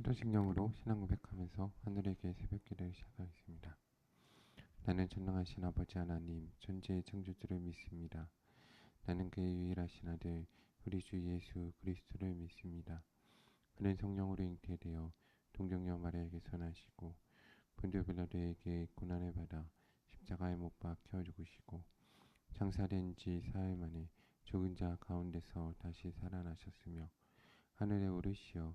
사도신경으로 신앙 고백하면서 하늘에게 새벽기를 시작하겠습니다. 나는 전능하신 아버지 하나님 존재의 창조주를 믿습니다. 나는 그의 유일하신 아들 우리 주 예수 그리스도를 믿습니다. 그는 성령으로 잉태되어 동정녀 마리아에게 선하시고 본디오 빌라도에게 고난을 받아 십자가에 못 박혀 죽으시고 장사된 지 사흘 만에 죽은 자 가운데서 다시 살아나셨으며 하늘에 오르시어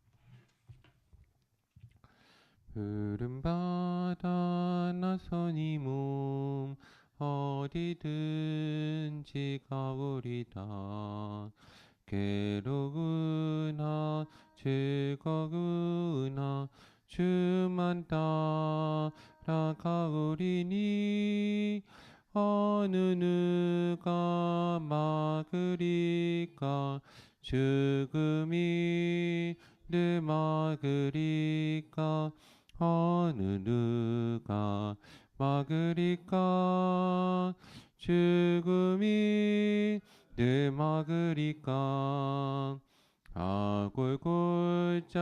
푸른 바다 나선이 몸 어디든지 가오리다. 괴로우나 즐거우나 주만 따라가오리니 어느 누가 막으리까? 죽음이 늘 막으리까 어느 누가 막으리까? 죽음이 늘 막으리까? 아골골짝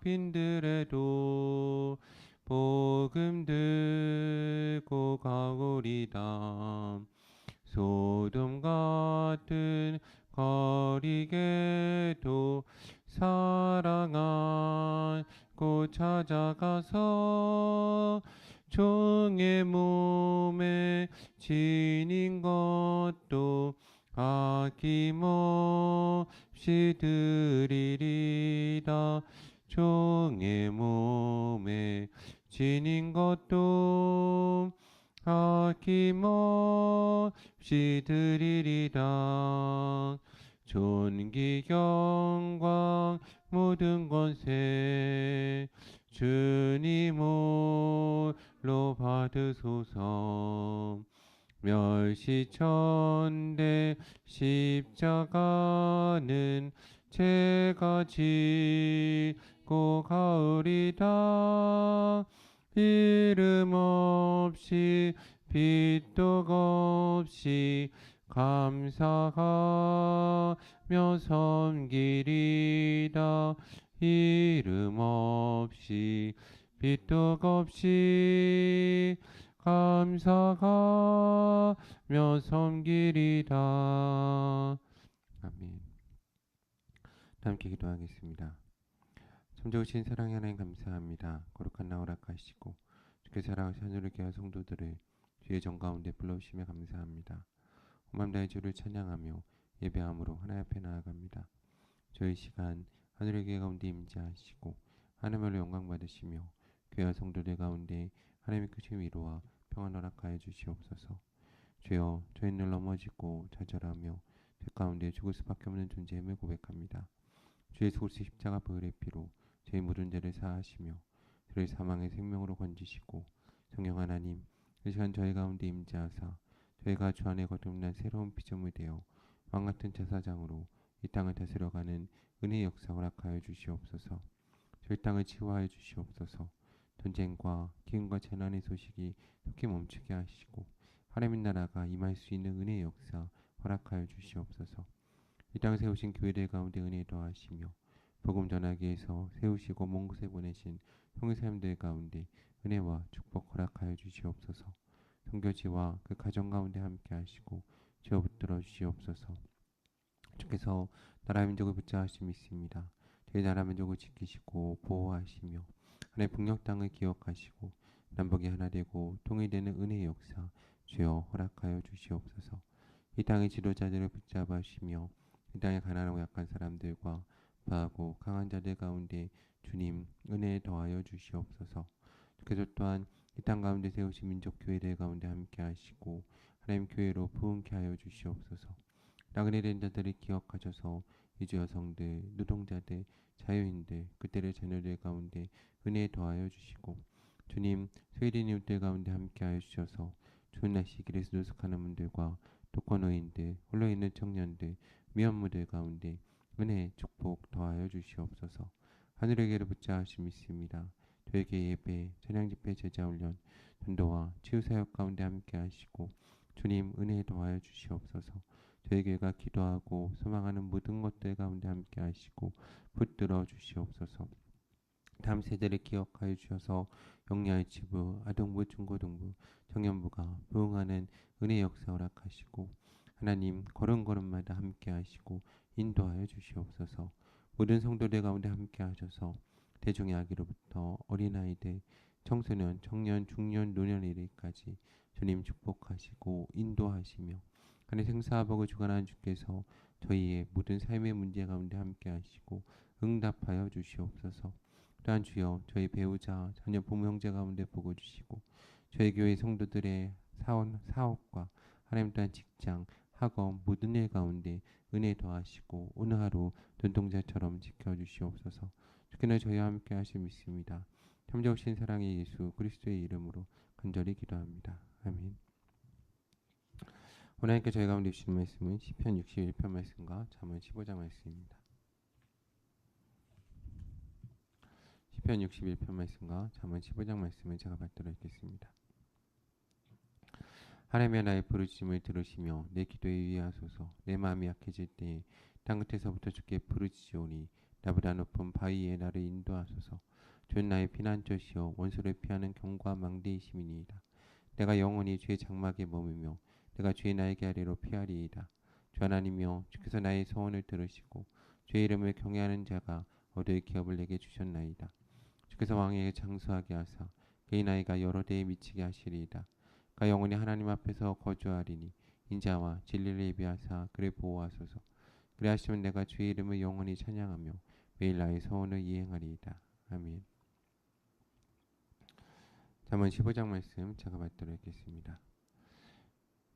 빈들에도 복음 들고 가오리다. 소돔 같은 거리게도 사랑하 고 찾아가서 종의 몸에 지닌 것도 아낌없이 드리리다 종의 몸에 지닌 것도 아낌없이 드리리다 존귀 영광 모든 권세 주님 홀로 받으소서. 멸시천대 십자가는 제가 지고 가으리다. 이름 없이 빛도 없이 감사하며 섬기리다 이름 없이 빛도 없이 감사하며 섬기리다 아멘. 함께 기도하겠습니다. 참 좋으신 사랑의 하나님 감사합니다. 거룩한 나오라 하시고 주께 살아가신 하늘을 깨어 성도들을 주의 정 가운데 불러오시며 감사합니다 오맘 다의 주를 찬양하며 예배함으로 하나님 앞에 나아갑니다 저희 시간 하늘의 계 가운데 임재하시고 하나님으로 영광 받으시며 교회 성도들 가운데 하나님의 크신 위로와 평안 허락하여 주시옵소서. 주여 저희 늘 넘어지고 좌절하며 죄 가운데 죽을 수밖에 없는 존재임을 고백합니다. 주의 소시 십자가 보혈의 피로 저희 모든 죄를 사하시며 저희 사망의 생명으로 건지시고 성령 하나님 이 시간 저희 가운데 임재하사 저희가 주 안에 거듭난 새로운 피조물이 되어 왕 같은 제사장으로 이 땅을 다스려가는 은혜의 역사 허락하여 주시옵소서. 저희 땅을 치유하여 주시옵소서. 전쟁과 기근과 재난의 소식이 속히 멈추게 하시고 하나님 나라가 임할 수 있는 은혜의 역사 허락하여 주시옵소서. 이 땅에 세우신 교회들 가운데 은혜 더하시며 복음 전하기 위해서 세우시고 먼 곳에 보내신 형제사님들 가운데 은혜와 축복 허락하여 주시옵소서. 성교지와 그 가정 가운데 함께 하시고 지어 붙들어 주시옵소서. 주께서 나라 민족을 붙잡으심 있습니다. 저희 나라 민족을 지키시고 보호하시며 하나의 북녘 땅을 기억하시고 남북이 하나 되고 통일되는 은혜의 역사 주여 허락하여 주시옵소서. 이 땅의 지도자들을 붙잡으시며 이 땅의 가난하고 약한 사람들과 바하고 강한 자들 가운데 주님 은혜에 더하여 주시옵소서. 주께서 또한 이 땅 가운데 세우신 민족 교회들 가운데 함께 하시고 하나님 교회로 부흥케 하여 주시옵소서. 나그네 된 자들을 기억하셔서 이주 여성들, 노동자들, 자유인들, 그때의 자녀들 가운데 은혜에 더하여 주시고 주님 스웨덴인들 가운데 함께 하여 주셔서 좋은 날씨 길에서 노숙하는 분들과 독거노인들 홀로 있는 청년들 미혼모들 가운데 은혜 축복 더하여 주시옵소서 하늘에게로 붙자 하심 있습니다 저에게 예배 찬양 집회 제자 훈련 전도와 치유 사역 가운데 함께 하시고 주님 은혜 더하여 주시옵소서. 저에게가 기도하고 소망하는 모든 것들 가운데 함께 하시고 붙들어 주시옵소서. 다음 세대를 기억하여 주셔서 영야의 지부, 아동부, 중고등부, 청년부가 부응하는 은혜 역사 허락하시고 하나님 걸음걸음마다 함께 하시고 인도하여 주시옵소서. 모든 성도들 가운데 함께 하셔서 대중의 아기로부터 어린아이들, 청소년, 청년, 중년, 노년 이르기까지 주님 축복하시고 인도하시며 하늘 생사복을 주관하는 주께서 저희의 모든 삶의 문제 가운데 함께 하시고 응답하여 주시옵소서. 또한 주여 저희 배우자, 자녀, 부모, 형제 가운데 보고 주시고 저희 교회 성도들의 사원, 사업과 하나님 또한 직장, 학업 모든 일 가운데 은혜 더하시고 오늘 하루 눈동자처럼 지켜주시옵소서 주께는 저희와 함께 하실 믿습니다. 참좋으신 사랑의 예수 그리스도의 이름으로 간절히 기도합니다. 아멘 함께 저희 가운데 주신 말씀은 시편 61편 말씀과 잠언 15장 말씀입니다. 시편 61편 말씀과 잠언 15장 말씀을 제가 받들어 읽겠습니다. 하나님의 나의 부르짖음을 들으시며 내 기도에 위하소서 내 마음이 약해질 때에 땅 끝에서부터 주께 부르짖으오니 나보다 높은 바위에 나를 인도하소서. 주는 나의 피난처시요 원수를 피하는 경과 망대이심이니이다. 내가 영원히 주의 장막에 머무며 내가 주의 날개 아래로 피하리이다. 주 하나님이여 주께서 나의 소원을 들으시고 주의 이름을 경외하는 자가 얻을 기업을 내게 주셨나이다. 주께서 왕에게 장수하게 하사 그의 나이가 여러 대에 미치게 하시리이다. 가 영원히 하나님 앞에서 거주하리니 인자와 진리를 예비하사 그를 보호하소서 그래 하시면 내가 주의 이름을 영원히 찬양하며 매일 나의 소원을 이행하리이다. 아멘. 잠언 15장 말씀 제가 받도록 하겠습니다.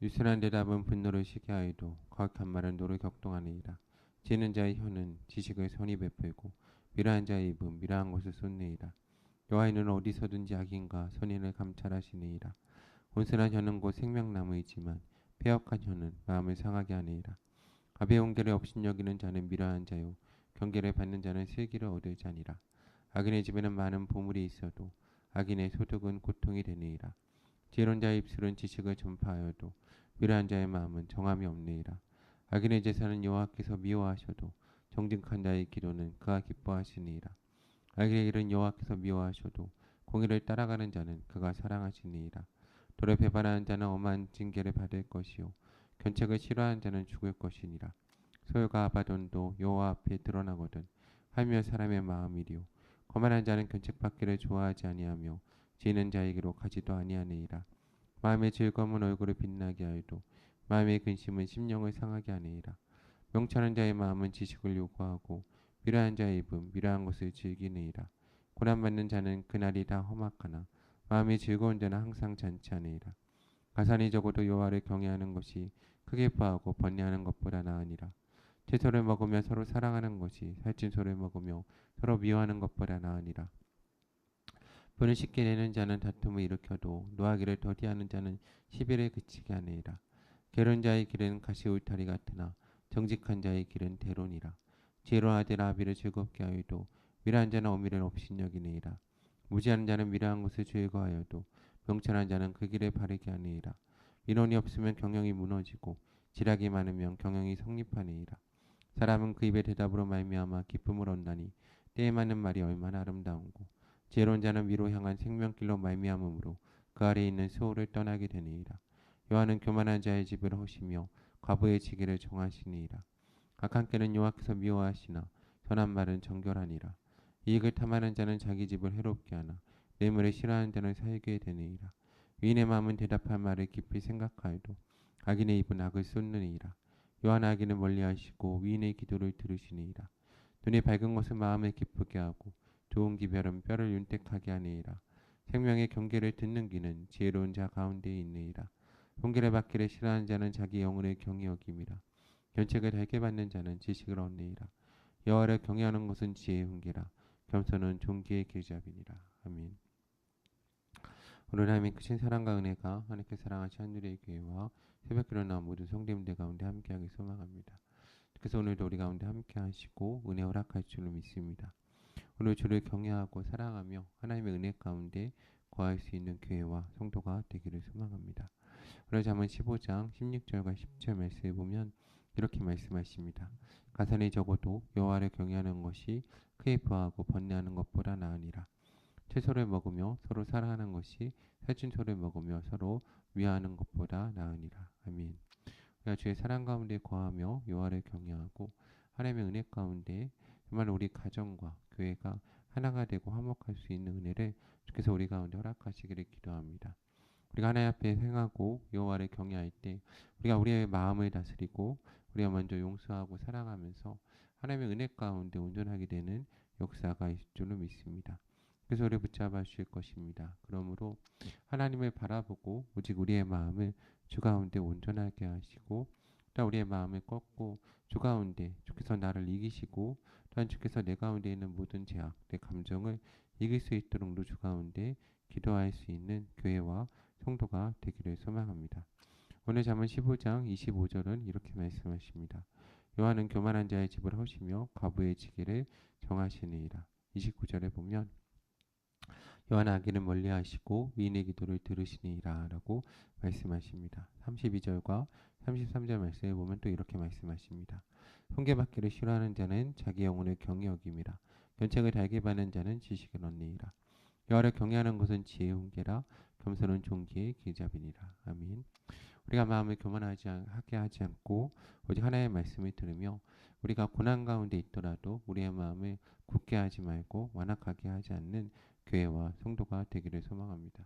유순한 대답은 분노를 시게 하여도 거룩한 말은 노를 격동하니이다 지는 자의 혀는 지식을 선히 베풀고 미라한 자의 입은 미라한 것을 여호와의 눈은 어디서든지 악인과 선인을 감찰하시니이다 온순한 혀는 곧 생명나무이지만 폐역한 혀는 마음을 상하게 하니이 다. 가벼 온결에 업신여기는 자는 미라한 자요 경계를 받는 자는 슬기를 얻을 자니라. 악인의 집에는 많은 보물이 있어도 악인의 소득은 고통이 되니이다. 지혜로운 자의 입술은 지식을 전파하여도 미라한 자의 마음은 정함이 없느니라. 악인의 제사는 여호와께서 미워하셔도 정직한 자의 기도는 그가 기뻐하시니이다. 악인의 일은 여호와께서 미워하셔도 공의를 따라가는 자는 그가 사랑하시니이다. 돌에 배반하는 자는 엄한 징계를 받을 것이요 견책을 싫어하는 자는 죽을 것이니라. 소유가 아바돈도 여호와 앞에 드러나거든 하며 사람의 마음이리요. 거만한 자는 견책받기를 좋아하지 아니하며 지는 자에게로 가지도 아니하니이라. 마음의 즐거움은 얼굴을 빛나게 하여도 마음의 근심은 심령을 상하게 하니이라. 명철한 자의 마음은 지식을 요구하고 미라한 자의 입은 미라한 것을 즐기느이라. 고난받는 자는 그날이 다 험악하나 마음이 즐거운 자는 항상 잔치하니라. 가산이 적어도 여호와를 경외하는 것이 크게 파하고 번뇌하는 것보다 나으니라. 채소를 먹으며 서로 사랑하는 것이 살찐 소를 먹으며 서로 미워하는 것보다 나으니라. 분을 쉽게 내는 자는 다툼을 일으켜도 노하기를 더디하는 자는 시비를 그치게 하느니라. 게으른 자의 길은 가시 울타리 같으나 정직한 자의 길은 대론이라. 지혜로운 아들 아비를 즐겁게 하여도 미란 자는 어미를 업신여기느니라. 무지한 자는 미련한 것을 죄거하여도 명철한 자는 그 길에 바르게 하니이라. 민원이 없으면 경영이 무너지고 지략이 많으면 경영이 성립하니이라. 사람은 그 입의 대답으로 말미암아 기쁨을 얻나니 때에 맞는 말이 얼마나 아름다운고 지혜로운 자는 위로 향한 생명길로 말미암으므로 그 아래에 있는 수호를 떠나게 되니이라. 여호와는 교만한 자의 집을 허시며 과부의 지기를 정하시니이라. 악한 깨는 여호와께서 미워하시나 선한 말은 정결하니라. 이익을 탐하는 자는 자기 집을 해롭게 하나 뇌물을 싫어하는 자는 살게 되느니라. 위인의 마음은 대답할 말을 깊이 생각하여도 악인의 입은 악을 쏟느니라. 요한 악인을 멀리하시고 위인의 기도를 들으시니라. 눈이 밝은 것은 마음을 기쁘게 하고 좋은 기별은 뼈를 윤택하게 하니라. 생명의 경계를 듣는 귀는 지혜로운 자 가운데 있느니라. 훈계를 받기를 싫어하는 자는 자기 영혼을 경히 여김이라. 견책을 달게 받는 자는 지식을 얻느니라. 여호와를 경외하는 것은 지혜의 훈계라. 겸손은 종기의 길잡이니라. 아멘. 오늘 하나님의 크신 사랑과 은혜가 하나님께 사랑하신 하늘의 교회와 새벽기로 나온 모든 성도님들 가운데 함께하기 소망합니다. 그래서 오늘도 우리 가운데 함께하시고 은혜 허락할 줄로 믿습니다. 오늘 주를 경외하고 사랑하며 하나님의 은혜 가운데 거할 수 있는 교회와 성도가 되기를 소망합니다. 오늘 잠언 15장 16절과 17절 말씀을 보면 이렇게 말씀하십니다. 가산이 적어도 여호와를 경외하는 것이 크게 부하고 번뇌하는 것보다 나으니라. 채소를 먹으며 서로 사랑하는 것이 살찐 소를 먹으며 서로 위하는 것보다 나으니라. 아멘. 우리가 주의 사랑 가운데 거하며 여호와를 경외하고 하나님의 은혜 가운데 정말 우리 가정과 교회가 하나가 되고 화목할 수 있는 은혜를 주께서 우리 가운데 허락하시기를 기도합니다. 우리가 하나님 앞에 행하고 여호와를 경외할 때 우리가 우리의 마음을 다스리고 우리가 먼저 용서하고 사랑하면서 하나님의 은혜 가운데 온전하게 되는 역사가 있을 줄로 믿습니다. 그래서 우리 붙잡아 주실 것입니다. 그러므로 하나님을 바라보고 오직 우리의 마음을 주 가운데 온전하게 하시고 또 우리의 마음을 꺾고 주 가운데 주께서 나를 이기시고 또한 주께서 내 가운데 있는 모든 죄악, 내 감정을 이길 수 있도록 주 가운데 기도할 수 있는 교회와 성도가 되기를 소망합니다. 오늘 잠언 15장 25절은 이렇게 말씀하십니다. 요한은 교만한 자의 집을 허시며 과부의 지기를 정하시니이다. 29절에 보면 요한 아기를 멀리하시고 위인의 기도를 들으시니라라고 말씀하십니다. 32절과 33절 말씀에 보면 또 이렇게 말씀하십니다. 훈계받기를 싫어하는 자는 자기 영혼을 경히 여김이라 견책을 달게 받는 자는 지식을 얻니이라 여호와를 경외하는 것은 지혜의 훈계라 겸손은 종기의 길잡이니라 아멘. 우리가 마음을 교만하지 하게 하지 않고 오직 하나의 말씀을 들으며 우리가 고난 가운데 있더라도 우리의 마음을 굳게 하지 말고 완악하게 하지 않는 교회와 성도가 되기를 소망합니다.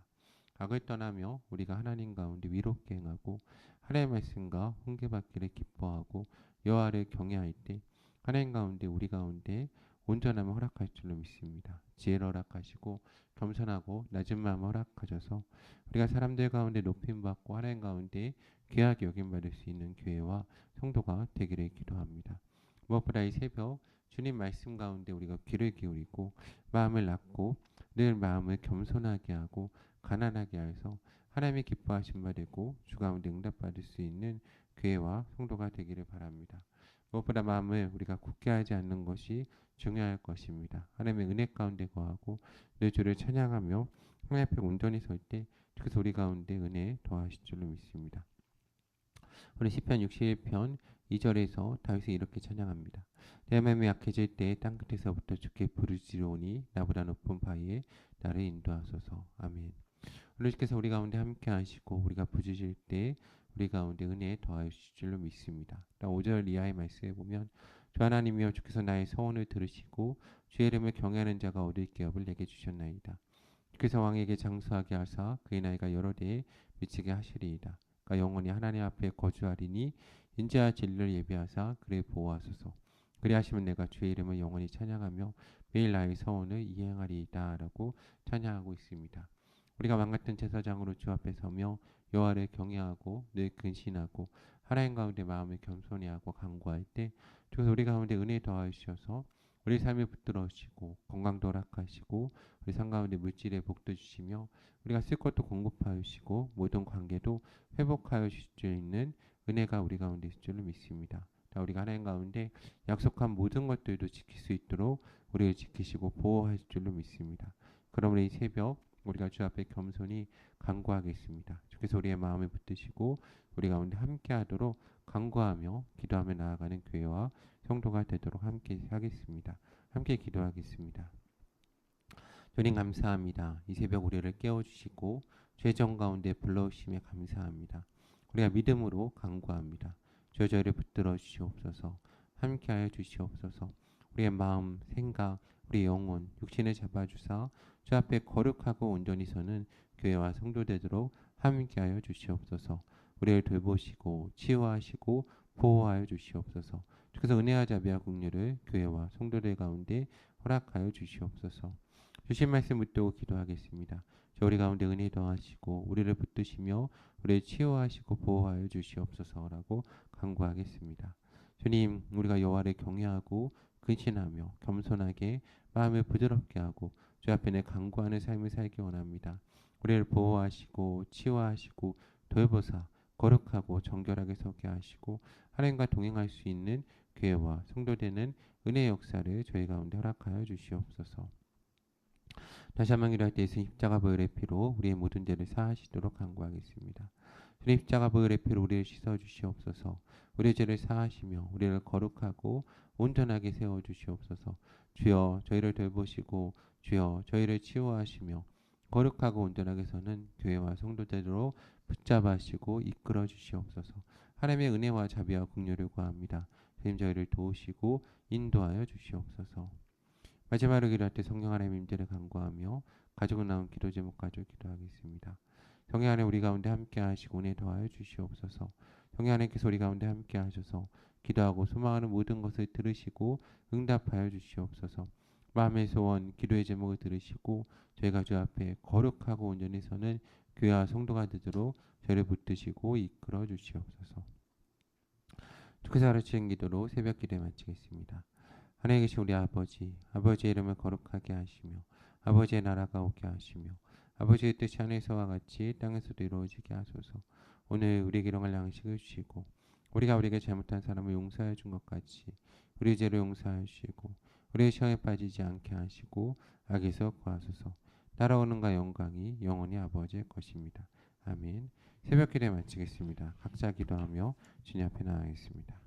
악을 떠나며 우리가 하나님 가운데 위롭게 행하고 하나님의 말씀과 훈계받기를 기뻐하고 여호와를 경외할 때 하나님 가운데 우리 가운데 온전함을 허락할 줄로 믿습니다. 지혜를 허락하시고 겸손하고 낮은 마음을 허락하셔서 우리가 사람들 가운데 높임 받고 하나님 가운데 귀하게 여김 받을 수 있는 교회와 성도가 되기를 기도합니다. 무엇보다 이 새벽 주님 말씀 가운데 우리가 귀를 기울이고 마음을 낳고 늘 마음을 겸손하게 하고 가난하게 해서 하나님의 기뻐하신 바 되고 주 가운데 응답받을 수 있는 교회와 성도가 되기를 바랍니다. 무엇보다 마음을 우리가 굳게 하지 않는 것이 중요할 것입니다. 하나님의 은혜 가운데 거하고 늘 주를 찬양하며 하나님 앞에 온전히 설 때 그래서 우리 가운데 은혜 더하실 줄로 믿습니다. 오늘 시편 61편 2절에서 다윗이 이렇게 찬양합니다. 내 마음이 약해질 때 땅끝에서부터 주께 부르짖으오니 나보다 높은 바위에 나를 인도하소서. 아멘. 오늘 주께서 우리 가운데 함께 하시고 우리가 부르짖을 때 우리 가운데 은혜 더하실 줄로 믿습니다. 5절 이하의 말씀에 보면 주 하나님이여 주께서 나의 서원을 들으시고 주의 이름을 경외하는 자가 얻을 기업을 내게 주셨나이다. 주께서 왕에게 장수하게 하사 그의 나이가 여러 대에 미치게 하시리이다. 그가 영원히 하나님 앞에 거주하리니 인자와 진리를 예비하사 그를 보호하소서. 그리하시면 내가 주의 이름을 영원히 찬양하며 매일 나의 서원을 이행하리이다라고 찬양하고 있습니다. 우리가 왕 같은 제사장으로 주 앞에 서며 여호와를 경외하고 늘 근신하고 하나님 가운데 마음을 겸손히 하고 간구할 때 주께서 우리 가운데 은혜 더하셔서 우리 삶을 붙들어주시고 건강도 허락하시고 우리 삶 가운데 물질의 복도 주시며 우리가 쓸 것도 공급하여 주시고 모든 관계도 회복하여 주실 수 있는 은혜가 우리 가운데 있을 줄로 믿습니다. 우리가 하나님 가운데 약속한 모든 것들도 지킬 수 있도록 우리를 지키시고 보호하실 줄로 믿습니다. 그러므로 이 새벽 우리가 주 앞에 겸손히 간구하겠습니다. 주께서 우리의 마음을 붙드시고 우리 가운데 함께하도록 간구하며 기도하며 나아가는 교회와 성도가 되도록 함께 하겠습니다. 함께 기도하겠습니다. 주님 감사합니다. 이 새벽 우리를 깨워주시고 죄정 가운데 불러오심에 감사합니다. 우리가 믿음으로 간구합니다. 주 저희를 붙들어 주시옵소서 함께하여 주시옵소서 우리의 마음, 생각, 우리 영혼, 육신을 잡아주사 주 앞에 거룩하고 온전히 서는 교회와 성도 되도록 함께하여 주시옵소서. 우리를 돌보시고 치유하시고 보호하여 주시옵소서. 주께서 은혜와 자비와 국률을 교회와 성도들 가운데 허락하여 주시옵소서. 주신 말씀 붙들고 기도하겠습니다. 저 우리 가운데 은혜 더하시고 우리를 붙드시며 우리를 치유하시고 보호하여 주시옵소서라고 간구하겠습니다. 주님, 우리가 여호와를 경외하고 근신하며 겸손하게 마음을 부드럽게 하고 주 앞에 내 강구하는 삶을 살기 원합니다. 우리를 보호하시고 치유하시고 돌보사 거룩하고 정결하게 서게 하시고 하나님과 동행할 수 있는 교회와 성도되는 은혜의 역사를 저희 가운데 허락하여 주시옵소서. 다시 한번 기도할 때 예수님 십자가 보혈의 피로 우리의 모든 죄를 사하시도록 간구하겠습니다. 주님 십자가 보혈의 피로 우리를 씻어 주시옵소서. 우리의 죄를 사하시며 우리를 거룩하고 온전하게 세워 주시옵소서. 주여 저희를 돌보시고 주여 저희를 치유하시며 거룩하고 온전하게 서는 교회와 성도들로 붙잡아시고 이끌어 주시옵소서. 하나님의 은혜와 자비와 긍휼을 구합니다. 주님 저희를 도우시고 인도하여 주시옵소서. 마지막으로 기도할 때 성령 하나님 임재를 간구하며 가지고 나온 기도 제목 가지고 기도하겠습니다. 성령 하나님 우리 가운데 함께 하시고 은혜 더하여 주시옵소서. 성령 하나님께서 우리 가운데 함께 하셔서 기도하고 소망하는 모든 것을 들으시고 응답하여 주시옵소서. 마음의 소원, 기도의 제목을 들으시고 저희가 주 앞에 거룩하고 온전히 서는 교회와 성도가 되도록 저를 붙드시고 이끌어 주시옵소서. 주께서 가르치는 기도로 새벽 기도에 마치겠습니다. 하나님 계신 우리 아버지, 아버지의 이름을 거룩하게 하시며 아버지의 나라가 오게 하시며 아버지의 뜻이 하늘에서와 같이 땅에서도 이루어지게 하소서. 오늘 우리에게 일용할 양식을 주시고 우리가 우리에게 잘못한 사람을 용서해 준 것 같이 우리 죄를 용서하여 주시고 우리의 시험에 빠지지 않게 하시고 악에서 구하소서. 날아오는가 영광이 영원히 아버지의 것입니다. 아멘. 새벽 기도에 마치겠습니다. 각자 기도하며 주님 앞에 나가겠습니다.